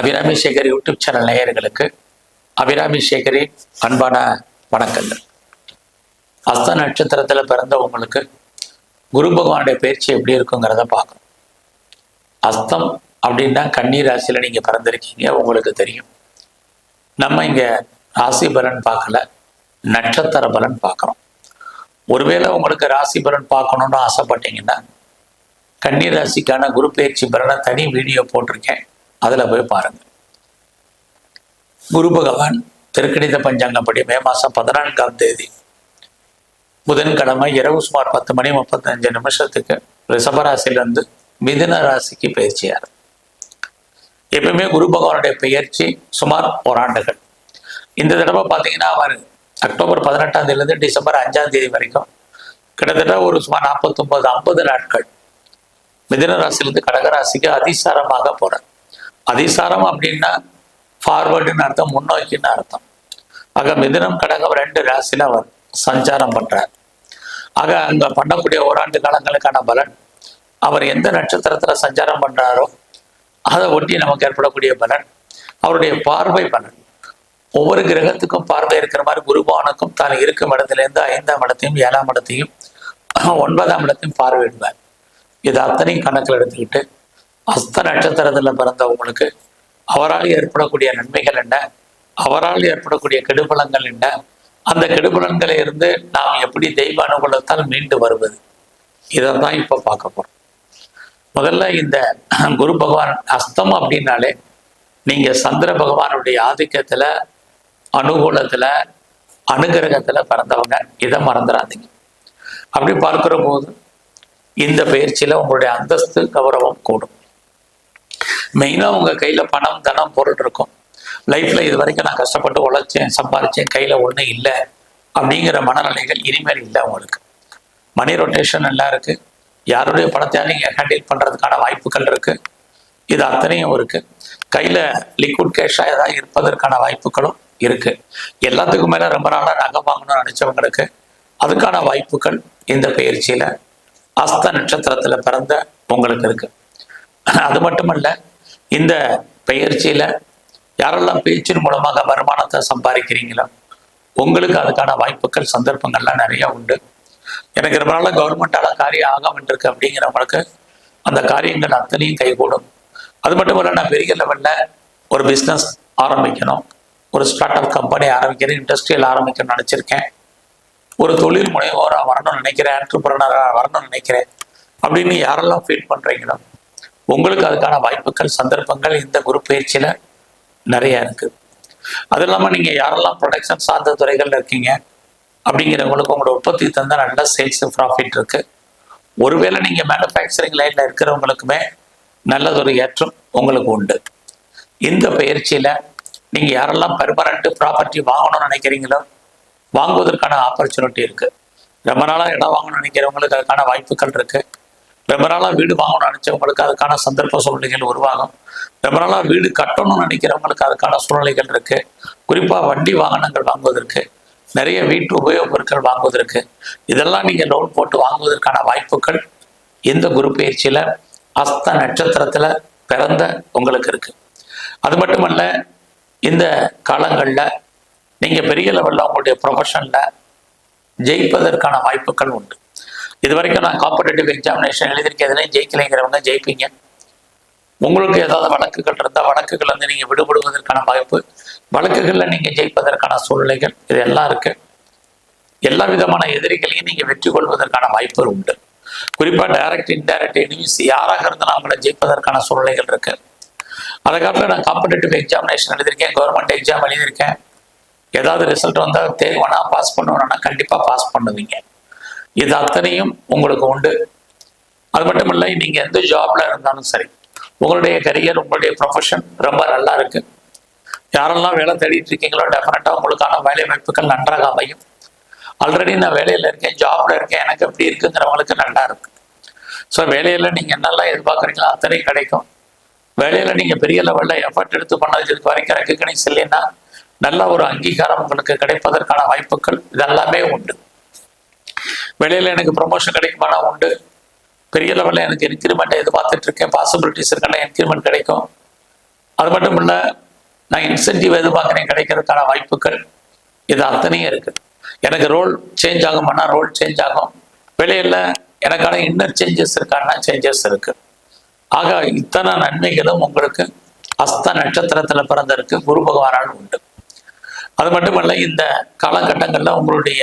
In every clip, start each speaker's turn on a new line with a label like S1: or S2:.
S1: Abirami Sekar YouTube channel நேயர்களுக்கு அபிராமி சேகரின் அன்பான வணக்கங்கள். அஸ்த நட்சத்திரத்தில் பிறந்தவங்களுக்கு குரு பகவானுடைய பயிற்சி எப்படி இருக்குங்கிறத பார்க்கணும். அஸ்தம் அப்படின்னா கன்னி ராசியில் நீங்கள் பிறந்திருக்கீங்க உங்களுக்கு தெரியும். நம்ம இங்கே ராசி பலன் பார்க்கல நட்சத்திர பலன் பார்க்குறோம். ஒருவேளை உங்களுக்கு ராசி பலன் பார்க்கணுன்னு ஆசைப்பட்டீங்கன்னா கன்னி ராசிக்கான குரு பயிற்சி பலனை தனி வீடியோ போட்டிருக்கேன். அதில் போய் பாருங்க. குரு பகவான் திருக்கணித பஞ்சாங்கப்படி மே மாதம் பதினான்காம் தேதி புதன்கிழமை இரவு சுமார் பத்து மணி முப்பத்தஞ்சு நிமிஷத்துக்கு ரிஷபராசிலிருந்து மிதுன ராசிக்கு பயிற்சியார் எப்பவுமே குரு பகவானுடைய பயிற்சி சுமார் ஓராண்டுகள். இந்த தடவை பார்த்தீங்கன்னா அவர் அக்டோபர் பதினெட்டாம் தேதியிலிருந்து டிசம்பர் அஞ்சாம் தேதி வரைக்கும் கிட்டத்தட்ட ஒரு சுமார் நாற்பத்தொன்பது ஐம்பது நாட்கள் மிதுன ராசியிலிருந்து கடகராசிக்கு அதிசாரமாக போறார். அதிசாரம் அப்படின்னா ஃபார்வர்டுன்னு அர்த்தம் முன்னோக்கின்னு அர்த்தம். ஆக மிதுனம் கடகம் ரெண்டு ராசியில் அவர் சஞ்சாரம் பண்ணுறார் ஆக அங்கே பண்ணக்கூடிய ஓராண்டு காலங்களுக்கான பலன் அவர் எந்த நட்சத்திரத்தில் சஞ்சாரம் பண்ணுறாரோ அதை ஒட்டி நமக்கு ஏற்படக்கூடிய பலன் அவருடைய பார்வை பலன். ஒவ்வொரு கிரகத்துக்கும் பார்வை இருக்கிற மாதிரி குருபவனுக்கும் தான் இருக்கும் இடத்துலேருந்து ஐந்தாம் இடத்தையும் ஏழாம் இடத்தையும் ஒன்பதாம் இடத்தையும் பார்வையிடுவார். இது அத்தனையும் கணக்கில் எடுத்துக்கிட்டு அஸ்த நட்சத்திரத்தில் பிறந்தவங்களுக்கு அவரால் ஏற்படக்கூடிய நன்மைகள் என்ன? அவரால் ஏற்படக்கூடிய கெடுபலங்கள் என்ன? அந்த கெடுபலன்களை இருந்து நாம் எப்படி தெய்வ அனுகூலத்தால் மீண்டு வருவது? இதை தான் இப்போ பார்க்க போகிறோம் முதல்ல இந்த குரு பகவான் அஸ்தம் அப்படின்னாலே நீங்கள் சந்திர பகவானுடைய ஆதிக்கத்தில் அனுகூலத்தில் அனுகிரகத்தில் பிறந்தவங்க. இதை மறந்துடாதீங்க. அப்படி பார்க்குற போது இந்த பயிற்சியில் உங்களுடைய அந்தஸ்து கௌரவம் கூடும். மெயினாக உங்கள் கையில் பணம் தனம் பொருள் இருக்கும். லைஃப்பில் இது வரைக்கும் நான் கஷ்டப்பட்டு உழைச்சேன் சம்பாதிச்சேன் கையில் ஒன்றும் இல்லை அப்படிங்கிற மனநிலைகள் இனிமேல் இல்லை உங்களுக்கு. மணி ரொட்டேஷன் நல்லா இருக்கு. யாருடைய பணத்தையும் நீங்கள் ஹேண்டில் பண்ணுறதுக்கான வாய்ப்புகள் இருக்கு. இது அத்தனையும் இருக்கு. கையில் லிக்விட் கேஷாக ஏதாவது இருப்பதற்கான வாய்ப்புகளும் இருக்கு. எல்லாத்துக்கும் மேலே ரொம்ப நாளாக நகை வாங்கணும்னு நினச்சவங்களுக்கு அதுக்கான வாய்ப்புகள் இந்த பயிற்சியில் அஸ்த நட்சத்திரத்தில் பிறந்த உங்களுக்கு இருக்கு. அது மட்டுமல்ல இந்த பயிற்சியில் யாரெல்லாம் பேச்சின் மூலமாக வருமானத்தை சம்பாதிக்கிறீங்களோ உங்களுக்கு அதுக்கான வாய்ப்புகள் சந்தர்ப்பங்கள்லாம் நிறைய உண்டு. எனக்கு ரொம்ப நாளாக கவர்மெண்டால காரியம் ஆகாமல் அப்படிங்கிறவங்களுக்கு அந்த காரியங்கள் அத்தனையும் கைகூடும். அது மட்டும் இல்லை நான் பெரிய லெவலில் ஒரு பிஸ்னஸ் ஆரம்பிக்கணும். ஒரு ஸ்டார்ட் அப் கம்பெனி ஆரம்பிக்கிறேன் இண்டஸ்ட்ரியல் ஆரம்பிக்கணும்னு நினச்சிருக்கேன். ஒரு தொழில் முனைவோராக வரணும்னு நினைக்கிறேன் ஆண்டர்பிரனராக வரணும்னு நினைக்கிறேன். அப்படின்னு யாரெல்லாம் ஃபீல் பண்ணுறீங்களோ உங்களுக்கு அதுக்கான வாய்ப்புகள் சந்தர்ப்பங்கள் இந்த குரு பயிற்சியில் நிறைய இருக்குது அது இல்லாமல் நீங்கள் யாரெல்லாம் ப்ரொடக்ஷன் சார்ந்த துறைகளில் இருக்கீங்க அப்படிங்கிறவங்களுக்கு உங்களோட உற்பத்தி தந்தால் நல்ல சேல்ஸ் ப்ராஃபிட் இருக்குது ஒருவேளை நீங்கள் மேனுஃபேக்சரிங் லைனில் இருக்கிறவங்களுக்குமே நல்லதொரு ஏற்றம் உங்களுக்கு உண்டு. இந்த பயிற்சியில் நீங்கள் யாரெல்லாம் பெர்மனண்ட் ப்ராப்பர்ட்டி வாங்கணும்னு நினைக்கிறீங்களோ வாங்குவதற்கான ஆப்பர்ச்சுனிட்டி இருக்குது ரொம்ப நாளாக இடம் வாங்கணும்னு நினைக்கிறவங்களுக்கு அதுக்கான வாய்ப்புகள் இருக்குது ரொம்ப நாளாக வீடு வாங்கணும்னு நினைச்சவங்களுக்கு அதுக்கான சந்தர்ப்ப சூழ்நிலைகள் உருவாகும். ரொம்ப நாளாக வீடு கட்டணும்னு நினைக்கிறவங்களுக்கு அதுக்கான சூழ்நிலைகள் இருக்கு. குறிப்பாக வண்டி வாகனங்கள் வாங்குவதற்கு நிறைய வீட்டு உபயோகப் பொருட்கள் வாங்குவதற்கு இதெல்லாம் நீங்கள் லோன் போட்டு வாங்குவதற்கான வாய்ப்புகள் இந்த குரு பயிற்சியில் அஸ்த நட்சத்திரத்தில் பிறந்த உங்களுக்கு இருக்கு. அது மட்டுமல்ல இந்த காலங்களில் நீங்கள் பெரிய லெவலில் உங்களுடைய ப்ரொஃபஷனில் ஜெயிப்பதற்கான வாய்ப்புகள் உண்டு. இது வரைக்கும் நான் காம்படேட்டிவ் எக்ஸாமினேஷன் எழுதியிருக்கேன். ஜெயிக்கலைங்கிறவங்க ஜெயிப்பீங்க. உங்களுக்கு ஏதாவது வழக்குகள் இருந்தால் வழக்குகள் வந்து நீங்கள் விடுபடுவதற்கான வாய்ப்பு வழக்குகளில் நீங்கள் ஜெயிப்பதற்கான சூழ்நிலைகள் இது எல்லாம் இருக்கு. எல்லா விதமான எதிரிகளையும் நீங்கள் வெற்றி கொள்வதற்கான வாய்ப்பு உண்டு. குறிப்பாக டைரக்ட் இன்டைரக்ட் எனிமீஸ் யாராக இருந்தாலும் அவங்கள ஜெயிப்பதற்கான சூழ்நிலைகள் இருக்கு. அதை காலத்தில் நான் காம்படேட்டிவ் எக்ஸாமினேஷன் எழுதியிருக்கேன் கவர்மெண்ட் எக்ஸாம் எழுதியிருக்கேன். ஏதாவது ரிசல்ட் வந்தால் தேர்வானா பாஸ் பண்ணுவேன்னா கண்டிப்பாக பாஸ் பண்ணுவீங்க. இது அத்தனையும் உங்களுக்கு உண்டு. அது மட்டும் இல்லை நீங்கள் எந்த ஜாப்ல இருந்தாலும் சரி உங்களுடைய கரியர் உங்களுடைய ப்ரொஃபஷன் ரொம்ப நல்லா இருக்கு. யாரெல்லாம் வேலை தேடிட்டு இருக்கீங்களோ டெஃபினட்டாக உங்களுக்கான வேலை வாய்ப்புகள் நன்றாக அமையும். ஆல்ரெடி நான் வேலையில் இருக்கேன் ஜாப்ல இருக்கேன் எனக்கு எப்படி இருக்குங்கிறவங்களுக்கு நல்லா இருக்கு. ஸோ வேலையில் நீங்கள் என்னெல்லாம் எதிர்பார்க்குறீங்களோ அத்தனையும் கிடைக்கும். வேலையில் நீங்கள் பெரிய லெவலில் எஃபர்ட் எடுத்து பண்ணது இது வரைக்கும் ரெக்கக்னைஸ் இல்லைன்னா நல்ல ஒரு அங்கீகாரம் உங்களுக்கு கிடைப்பதற்கான வாய்ப்புகள் இதெல்லாமே உண்டு. வெளியில் எனக்கு ப்ரொமோஷன் கிடைக்குமானா உண்டு. பெரிய லெவலில் எனக்கு இன்க்ரிமெண்ட் எதிர்பார்த்துட்டு இருக்கேன் பாசிபிலிட்டிஸ் இருக்கலாம் இன்க்ரிமெண்ட் கிடைக்கும். அது மட்டும் இல்லை நான் இன்சென்டிவ் எதிர்பார்க்குறேன் கிடைக்கிறதுக்கான வாய்ப்புகள் இது அத்தனையும் இருக்குது எனக்கு ரோல் சேஞ்ச் ஆகும்னா ரோல் சேஞ்ச் ஆகும். வெளியில் எனக்கான இன்னர் சேஞ்சஸ் இருக்கான்னா சேஞ்சஸ் இருக்குது ஆக இத்தனை நன்மைகளும் உங்களுக்கு அஸ்த நட்சத்திரத்தில் பிறந்திருக்கு. குரு பகவானால் உண்டு. அது மட்டுமல்ல இந்த காலகட்டங்களில் உங்களுடைய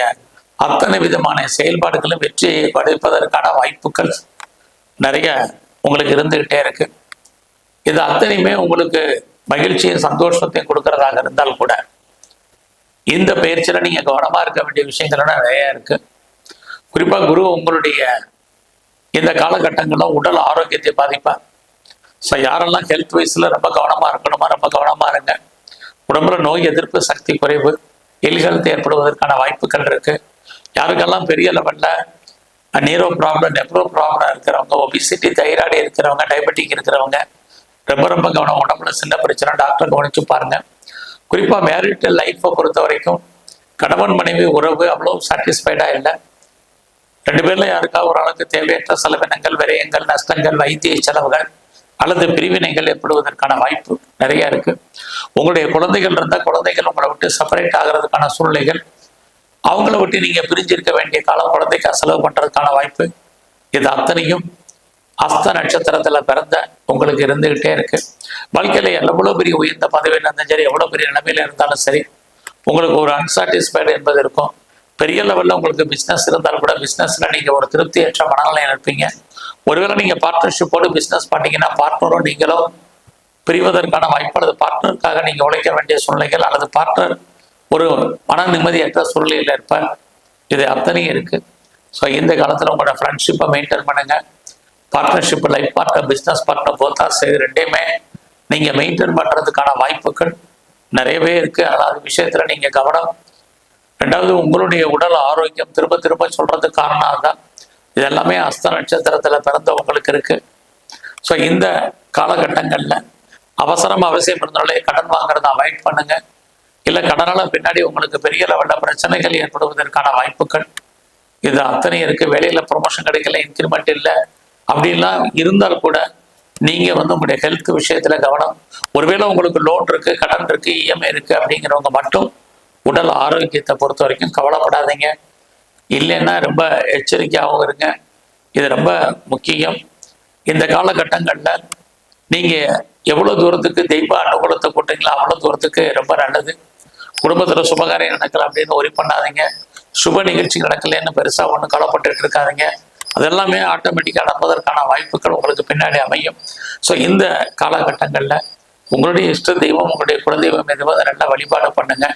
S1: அத்தனை விதமான செயல்பாடுகளும் வெற்றியை படைப்பதற்கான வாய்ப்புகள் நிறைய உங்களுக்கு இருந்துகிட்டே இருக்கு. இது அத்தனையுமே உங்களுக்கு மகிழ்ச்சியும் சந்தோஷத்தையும் கொடுக்கறதாக இருந்தால் கூட இந்த பயிற்சியில் நீங்கள் கவனமாக இருக்க வேண்டிய விஷயங்கள்லாம் நிறைய இருக்கு. குறிப்பாக குரு உங்களுடைய இந்த காலகட்டங்களில் உடல் ஆரோக்கியத்தை பாதிப்பா. ஸோ யாரெல்லாம் ஹெல்த் வைஸில் ரொம்ப கவனமாக இருக்கணுமா ரொம்ப கவனமாக இருங்க. உடம்புல நோய் எதிர்ப்பு சக்தி குறைவு எலிகள்த்து ஏற்படுவதற்கான வாய்ப்புகள் இருக்குது யாருக்கெல்லாம் பெரிய லெவல்ல நீரோ ப்ராப்ளம் நெப்ரோ ப்ராப்ளம் இருக்கிறவங்க ஒபிசிட்டி தைராய்டு இருக்கிறவங்க டயபெட்டிக் இருக்கிறவங்க ரொம்ப ரொம்ப கவனம் உடம்புல சின்ன பிரச்சனை டாக்டர் கவனிச்சு பாருங்க. குறிப்பாக மேரிட்டல் லைஃப்பை பொறுத்த வரைக்கும் கணவன் மனைவி உறவு அவ்வளோ சாட்டிஸ்ஃபைடாக இல்லை. ரெண்டு பேர்ல யாருக்கா ஒரு ஆளுக்கு தேவையற்ற செலவினங்கள் விரயங்கள் நஷ்டங்கள் வைத்திய செலவுகள் அல்லது பிரிவினைகள் ஏற்படுவதற்கான வாய்ப்பு நிறைய இருக்கு. உங்களுடைய குழந்தைகள் இருந்தால் குழந்தைகள் உங்களை விட்டு செப்பரேட் ஆகிறதுக்கான சூழ்நிலைகள் அவங்கள விட்டு நீங்க பிரிஞ்சிருக்க வேண்டிய காலம் குழந்தைக்கா செலவு பண்றதுக்கான வாய்ப்பு இது அத்தனையும் அஸ்த நட்சத்திரத்துல பிறந்த உங்களுக்கு இருந்துகிட்டே இருக்கு. வாழ்க்கையில எவ்வளவு பெரிய உயர்ந்த பதவியில் இருந்தாலும் சரி எவ்வளவு பெரிய நிலைமையில இருந்தாலும் சரி உங்களுக்கு ஒரு அன்சாட்டிஸ்ஃபைடு என்பது இருக்கும். பெரிய லெவலில் உங்களுக்கு பிஸ்னஸ் இருந்தாலும் கூட பிஸ்னஸில் நீங்கள் ஒரு திருப்தியற்ற மனநிலையில் இருப்பீங்க. ஒருவேளை நீங்கள் பார்ட்னர்ஷிப்போடு பிஸ்னஸ் பண்ணீங்கன்னா பார்ட்னரும் நீங்களும் பிரிவதற்கான வாய்ப்பு அல்லது பார்ட்னருக்காக நீங்கள் உழைக்க வேண்டிய சூழ்நிலைகள் அல்லது பார்ட்னர் ஒரு மன நிம்மதியற்ற சூழ்நிலையில் இருப்பேன். இது அத்தனையும் இருக்குது ஸோ இந்த காலத்தில் உங்களோட ஃப்ரெண்ட்ஷிப்பை மெயின்டைன் பண்ணுங்கள் partnership life partner business partner போத்தா சரி ரெண்டையுமே நீங்கள் மெயின்டைன் பண்ணுறதுக்கான வாய்ப்புகள் நிறையவே இருக்குது ஆனால் அது விஷயத்தில் நீங்கள் கவனம். ரெண்டாவது உங்களுடைய உடல் ஆரோக்கியம் திரும்ப திரும்ப சொல்கிறது காரணம் அதுதான். இது எல்லாமே அஸ்த நட்சத்திரத்தில் பிறந்தவங்களுக்கு இருக்குது ஸோ இந்த காலகட்டங்களில் அவசரம் அவசியம் இருந்தாலே கடன் வாங்குறதை அவாய்ட் பண்ணுங்கள் இல்லை கடனால பின்னாடி உங்களுக்கு பெரிய லெவலில் பிரச்சனைகள் ஏற்படுவதற்கான வாய்ப்புகள். இது அத்தனை இருக்கு. வேலையில ப்ரொமோஷன் கிடைக்கல இன்க்ரிமெண்ட் இல்லை. அப்படின்லாம் இருந்தால் கூட நீங்க வந்து உங்களுடைய ஹெல்த் விஷயத்துல கவனம். ஒருவேளை உங்களுக்கு லோன் இருக்கு கடன் இருக்கு இஎம்ஐ இருக்கு அப்படிங்கிறவங்க மட்டும் உடல் ஆரோக்கியத்தை பொறுத்த வரைக்கும் கவலைப்படாதீங்க. இல்லைன்னா ரொம்ப எச்சரிக்கையாகவும் இருங்க. இது ரொம்ப முக்கியம். இந்த காலகட்டங்களில் நீங்க எவ்வளவு தூரத்துக்கு தெய்வ அனுகூலத்தை போட்டீங்களோ அவ்வளோ தூரத்துக்கு ரொம்ப நல்லது. குடும்பத்துல சுபகாரியம் நடக்கல அப்படின்னு ஒரி பண்ணாதீங்க. சுப நிகழ்ச்சி நடக்கலன்னு பெருசா ஒன்றும் கலப்பட்டு இருக்காதீங்க. அதெல்லாமே ஆட்டோமேட்டிக்காக நடப்பதற்கான வாய்ப்புகள் உங்களுக்கு பின்னாடி அமையும். ஸோ இந்த காலகட்டங்களில் உங்களுடைய இஷ்ட தெய்வம் உங்களுடைய குலதெய்வம் எதுவும் நல்லா வழிபாடு பண்ணுங்க.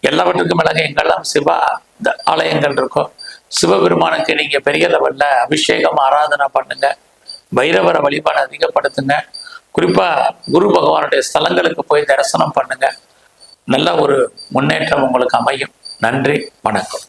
S1: எல்லாவற்றுக்கும் மேலாக எங்கெல்லாம் சிவா த- ஆலயங்கள் இருக்கோ சிவபெருமானுக்கு நீங்க பெரிய லெவல்ல அபிஷேகம் ஆராதனை பண்ணுங்க. பைரவரை வழிபாடு அதிகப்படுத்துங்க. குறிப்பா குரு பகவானுடைய ஸ்தலங்களுக்கு போய் தரிசனம் பண்ணுங்க. நல்ல ஒரு முன்னேற்றம் உங்களுக்கு அமையும். நன்றி வணக்கம்.